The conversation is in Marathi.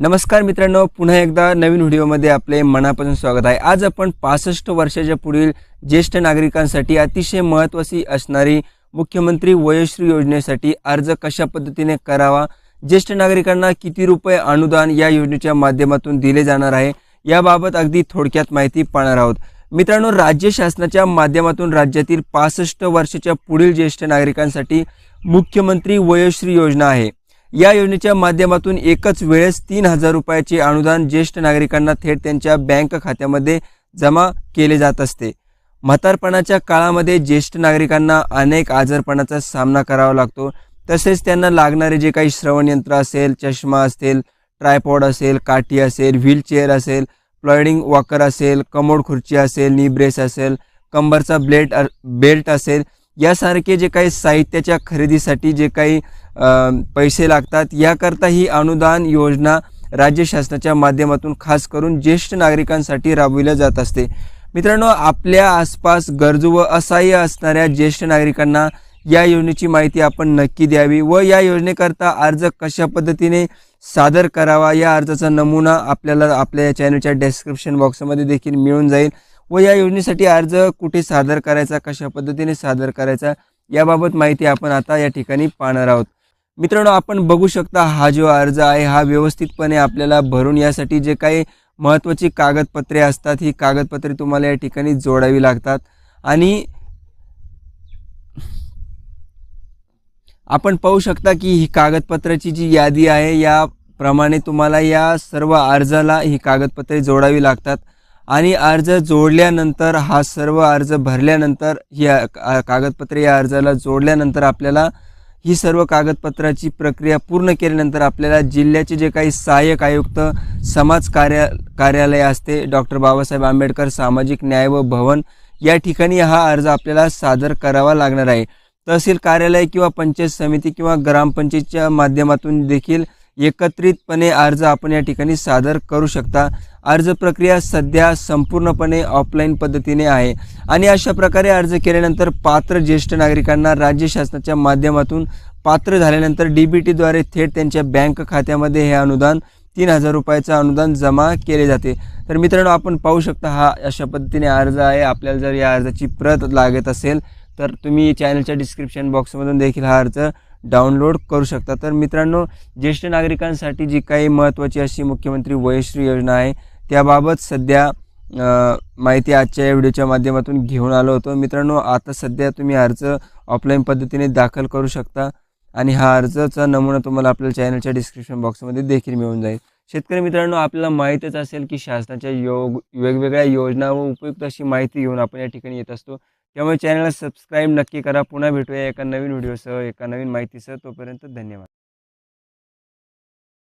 नमस्कार मित्रांनो पुन्हा एकदा नवीन व्हिडिओमध्ये आपले मनापासून स्वागत आहे. आज आपण पासष्ट वर्षाच्या पुढील ज्येष्ठ नागरिकांसाठी अतिशय महत्त्वाची असणारी मुख्यमंत्री वयोश्री योजनेसाठी अर्ज कशा पद्धतीने करावा ज्येष्ठ नागरिकांना किती रुपये अनुदान या योजनेच्या माध्यमातून दिले जाणार आहे याबाबत अगदी थोडक्यात माहिती पाहणार आहोत. मित्रांनो राज्य शासनाच्या माध्यमातून राज्यातील पासष्ट वर्षाच्या पुढील ज्येष्ठ नागरिकांसाठी मुख्यमंत्री वयोश्री योजना आहे. या योजनेच्या माध्यमातून एकच वेळेस तीन हजार रुपयाचे अनुदान ज्येष्ठ नागरिकांना थेट त्यांच्या बँक खात्यामध्ये जमा केले जात असते. म्हातारपणाच्या काळामध्ये ज्येष्ठ नागरिकांना अनेक आजारपणाचा सामना करावा लागतो. तसेच त्यांना लागणारे जे काही श्रवणयंत्र असेल चष्मा असेल ट्रायपॉड असेल काठी असेल व्हीलचेअर असेल प्लॉइडिंग वॉकर असेल कमोड खुर्ची असेल नी ब्रेस असेल कंबरचा ब्लेड बेल्ट असेल यासारखे जे काही साहित्याच्या खरेदीसाठी जे काही पैसे लागतात. याकरता ही अनुदान योजना राज्य शासनाच्या माध्यमातून खास करून ज्येष्ठ नागरिकांसाठी राबविल्या जात असते. मित्रांनो आपल्या आसपास गरजू व असहाय्य असणाऱ्या ज्येष्ठ नागरिकांना या योजनेची माहिती आपण नक्की द्यावी व या योजनेकरता अर्ज कशा पद्धतीने सादर करावा या अर्जाचा नमुना आपल्याला आपल्या चॅनलच्या डेस्क्रिप्शन बॉक्समध्ये देखील मिळून जाईल व या योजनेसाठी अर्ज कुठे सादर करायचा कशा पद्धतीने सादर करायचा याबाबत माहिती आपण आता या ठिकाणी पाहणार आहोत. मित्रांनो आपण बघू शकता हा जो अर्ज आहे हा व्यवस्थितपणे आपल्याला भरून यासाठी जे काही महत्त्वाची कागदपत्रे असतात ही कागदपत्रे तुम्हाला या ठिकाणी जोडावी लागतात. आणि आपण पाहू शकता की ही कागदपत्राची जी यादी आहे याप्रमाणे तुम्हाला या सर्व अर्जाला ही कागदपत्रे जोडावी लागतात. आणि अर्ज जोडल्यानंतर हा सर्व अर्ज भरल्यानंतर ही कागदपत्रे या अर्जाला जोडल्यानंतर आपल्याला ही सर्व कागदपत्राची प्रक्रिया पूर्ण केल्यानंतर आपल्याला जिल्ह्याचे जे काही सहाय्यक आयुक्त समाज कार्या कार्यालय असते डॉक्टर बाबासाहेब आंबेडकर सामाजिक न्याय व भवन या ठिकाणी हा अर्ज आपल्याला सादर करावा लागणार आहे. तहसील कार्यालय किंवा पंचायत समिती किंवा ग्रामपंचायतच्या माध्यमातून देखील एकत्रितपणे अर्ज आपण या ठिकाणी सादर करू शकता. अर्ज प्रक्रिया सध्या संपूर्णपणे ऑफलाईन पद्धतीने आहे. आणि अशा प्रकारे अर्ज केल्यानंतर पात्र ज्येष्ठ नागरिकांना राज्य शासनाच्या माध्यमातून पात्र झाल्यानंतर डी बी टीद्वारे थेट त्यांच्या बँक खात्यामध्ये हे अनुदान तीन हजार रुपयाचं अनुदान जमा केले जाते. तर मित्रांनो आपण पाहू शकता हा अशा पद्धतीने अर्ज आहे. आपल्याला जर या अर्जाची प्रत लागत असेल तर तुम्ही चॅनलच्या डिस्क्रिप्शन बॉक्समधून देखील हा अर्ज डाउनलोड करू शकता. तर मित्रांनो ज्येष्ठ नागरिकांसाठी जी काही महत्त्वाची अशी मुख्यमंत्री वयश्री योजना आहे त्याबाबत सध्या माहिती आजच्या या व्हिडिओच्या माध्यमातून घेऊन आलो होतो. मित्रांनो आता सध्या तुम्ही अर्ज ऑफलाईन पद्धतीने दाखल करू शकता आणि हा अर्जचा नमुना तुम्हाला आपल्या चॅनलच्या डिस्क्रिप्शन बॉक्समध्ये देखील मिळून जाईल. शेतकरी मित्रांनो आपल्याला माहीतच असेल की शासनाच्या योग वेगवेगळ्या योजना व उपयुक्त अशी माहिती घेऊन आपण या ठिकाणी येत असतो. त्यामुळे चॅनलला सबस्क्राईब नक्की करा. पुन्हा भेटूया एका नवीन व्हिडिओसह एका नवीन माहितीसह. तोपर्यंत धन्यवाद.